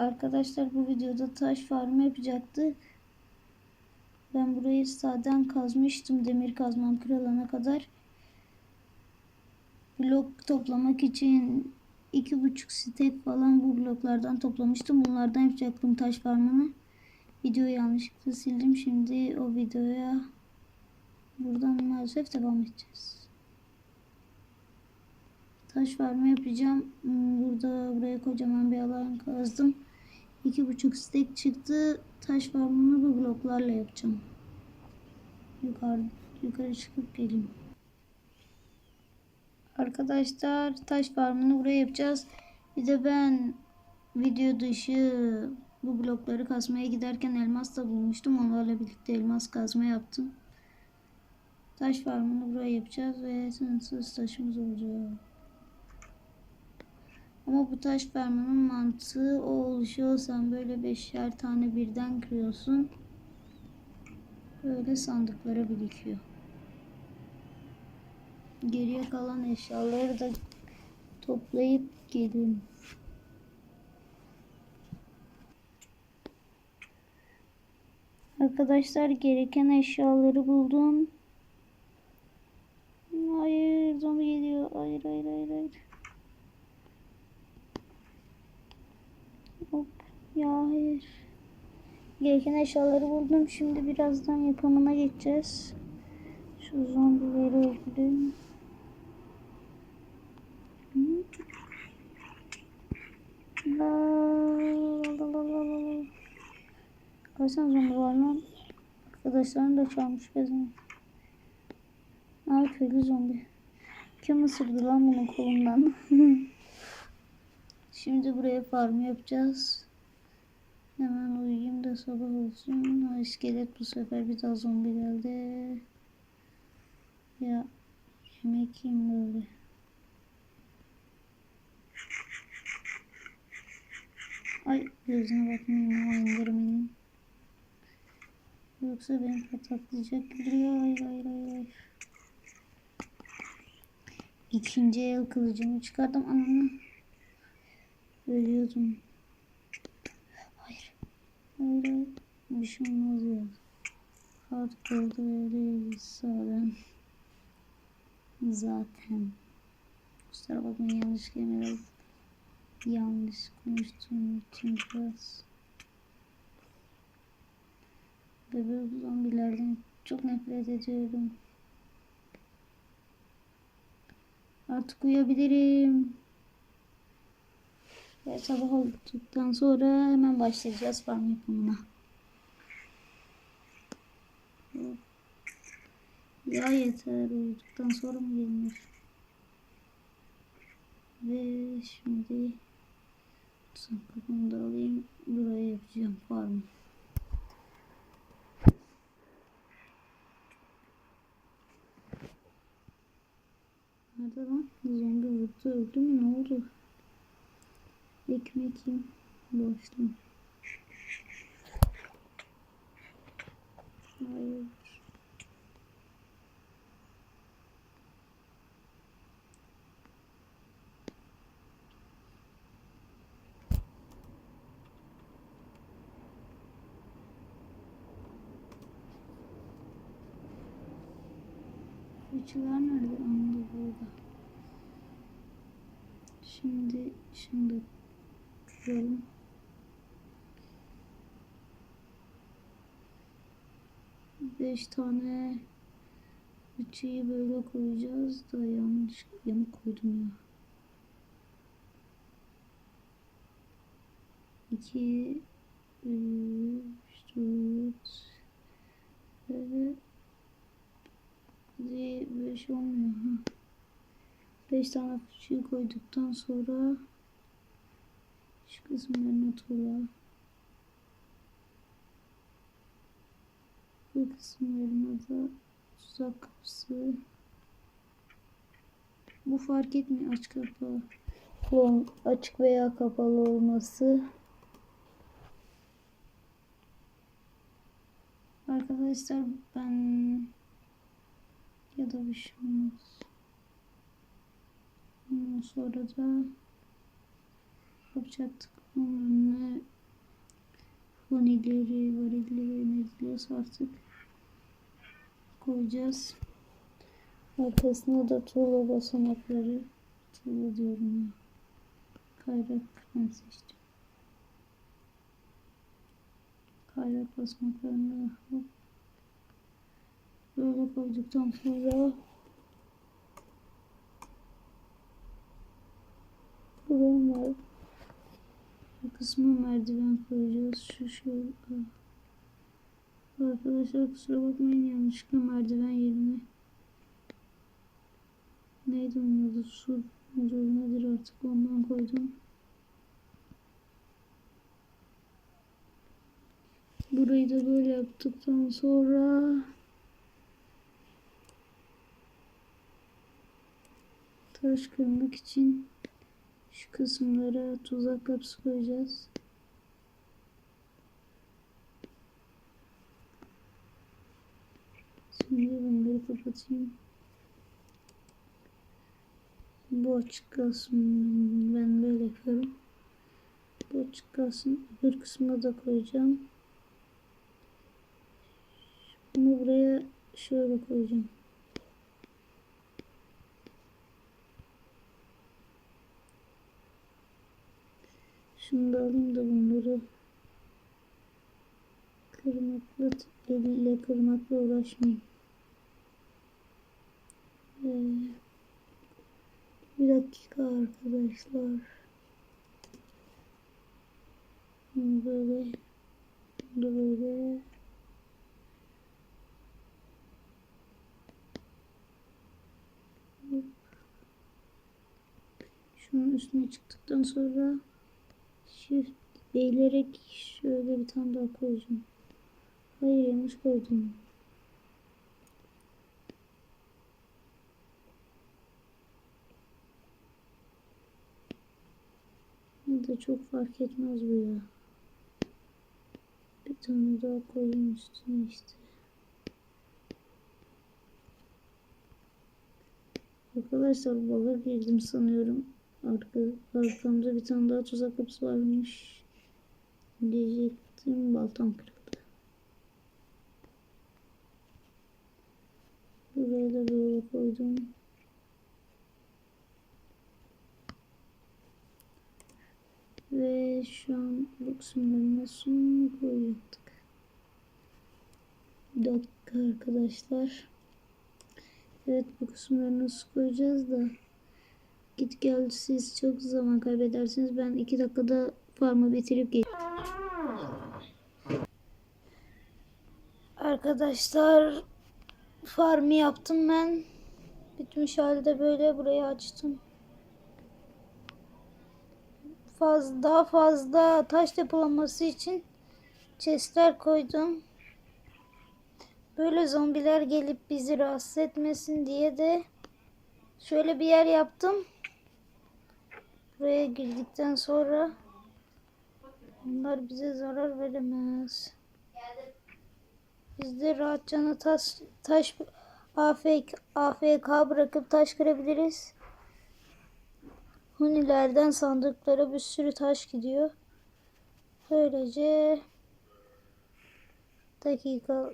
Arkadaşlar bu videoda taş farmı yapacaktık. Ben burayı sağdan kazmıştım demir kazmam kırılana kadar. Blok toplamak için iki buçuk stek falan bu bloklardan toplamıştım. Bunlardan yapacaktım taş farmını. Videoyu yanlışlıkla sildim. Şimdi o videoya buradan maalesef devam edeceğiz. Taş farmı yapacağım. Hmm, Burada buraya kocaman bir alan kazdım. İki buçuk stek çıktı. Taş farmını bu bloklarla yapacağım. Yukarı, yukarı çıkıp geleyim. Arkadaşlar taş farmını buraya yapacağız. Bir de ben video dışı bu blokları kazmaya giderken elmas da bulmuştum. Onlarla birlikte elmas kazma yaptım. Taş farmını buraya yapacağız ve sınırsız taşımız olacak. Ama bu taş farmının mantığı o oluşuyor. Sen böyle beşer tane birden kırıyorsun. Böyle sandıklara birikiyor. Geriye kalan eşyaları da toplayıp gelin. Arkadaşlar gereken eşyaları buldum. Hayır zombi geliyor. Hayır hayır hayır hayır. Hop. Ya hayır. Gereken eşyaları buldum. Şimdi birazdan yapımına geçeceğiz. Şu zombileri öldüreyim. La la la la la. Kaç tane zombi var lan? Arkadaşlarım da çalmış bezini. Abi köylü zombi. Kim ısırdı lan bunun kolundan? Şimdi buraya farm yapacağız. Hemen uyuyayım da sabah olsun. Ha, iskelet bu sefer bir daha zombi geldi. Ya yemek yiyeyim böyle. Ay gözüne bakmayayım ama indirmeyin. Yoksa beni pataklayacak gibi hayır hayır hayır. İkinci el kılıcımı çıkardım. Ananı. Ölüyordum. Hayır. Bir şey olmaz ya. Hardcore'da öyleyiz zaten. Zaten. Kusura bakmayın yanlış kelimeler. Yanlış konuştuğum için biraz. Bu zombilerden çok nefret ediyorum. Artık uyuyabilirim. Ve sabah olduktan sonra hemen başlayacağız farm yapımına. Ya yeter uyuduktan sonra mı gelinir? Ve şimdi kapımı da alayım. Buraya yapacağım farmı. Nerede lan? Zombi vurdu öldü mü? Ne oldu? Ekmek yiyeyim. Boştum. Hayır. Fıçılar nerede? Anında burada. Şimdi şimdi kuralım. Beş tane fıçıyı böyle koyacağız da yanlış yamuk koydum ya. İki, üç, dört, evet. Hadi beş olmuyor. Ha. Beş tane fıçıyı koyduktan sonra şu kısımlarına tuğla. Bu kısımlarına da tuzak kapısı. Bu fark etmiyor aç kapalı. Ol- Açık veya kapalı olması. Arkadaşlar ben ya da bir şey olmaz. Ondan sonra da yapacaktık. Önüne Hunileri, varilleri ne diyorsa artık koyacağız. Arkasına da tuğla basamakları tuğla diyorum ya. Kayrak ben seçtim. Kayrak basamaklarını hop böyle koyduktan sonra Buram var. Kısmı merdiven koyacağız. Şu şu. Arkadaşlar kusura bakmayın yanlışlıkla merdiven yerine. Neydi onun adı? Su nedir artık ondan koydum. Burayı da böyle yaptıktan sonra taş kırmak için şu kısımlara tuzak kapısı koyacağız. Şimdi bunları kapatayım. Bu açık kalsın. Ben böyle yapıyorum. Bu açık kalsın. Öbür kısmına da koyacağım. Bunu buraya şöyle koyacağım. Şunu da alayım da bunları kırmakla elle kırmakla uğraşmayayım. Ee, bir dakika arkadaşlar. Böyle böyle Şunun üstüne çıktıktan sonra Shift eğilerek şöyle bir tane daha koyacağım. Hayır yanlış koydum. Ya da çok fark etmez bu ya. Bir tane daha koyayım üstüne işte. Arkadaşlar baga girdim sanıyorum. Arka, arkamda bir tane daha tuzak kapısı varmış. Diyecektim baltam kırıldı. Buraya da böyle koydum. Ve şu an bu kısımlarına son koyacaktık. Bir dakika arkadaşlar. Evet bu kısımlarını su koyacağız da git gel siz çok zaman kaybedersiniz. Ben iki dakikada farmı bitirip gel. Arkadaşlar farmı yaptım ben. Bitmiş halde böyle burayı açtım. Faz, daha fazla taş depolaması için chestler koydum. Böyle zombiler gelip bizi rahatsız etmesin diye de şöyle bir yer yaptım. Buraya girdikten sonra onlar bize zarar veremez. Biz de rahatça taş, taş AFK, AFK bırakıp taş kırabiliriz. Hunilerden sandıklara bir sürü taş gidiyor. Böylece dakika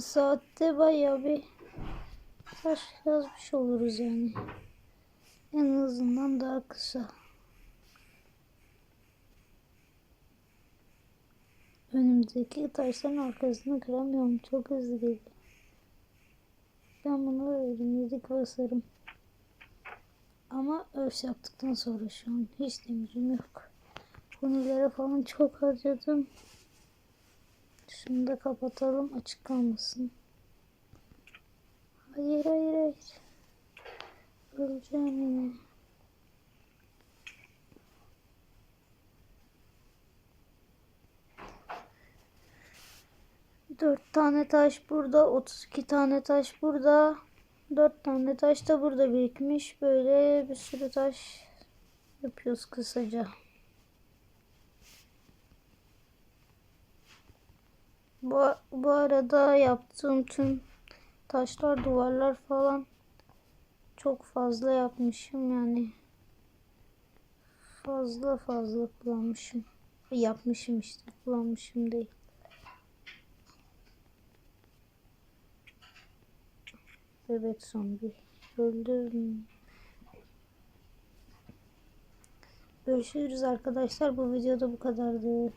saatte bayağı bir taş yazmış oluruz yani. En azından daha kısa. Önümüzdeki taşların arkasını kıramıyorum. Çok hızlı geliyor. Ben bunu elimizlik basarım. Ama örs yaptıktan sonra şu an hiç demirim yok. Bunları falan çok harcadım. Şunu da kapatalım açık kalmasın. Hayır hayır hayır. Yine. Dört tane taş burada, 32 tane taş burada, dört tane taş da burada birikmiş. Böyle bir sürü taş yapıyoruz kısaca. Bu, bu arada yaptığım tüm taşlar, duvarlar falan çok fazla yapmışım yani. Fazla fazla kullanmışım. Yapmışım işte. Kullanmışım değil. Bebek zombi. Öldüm. Görüşürüz arkadaşlar. Bu videoda bu kadardı.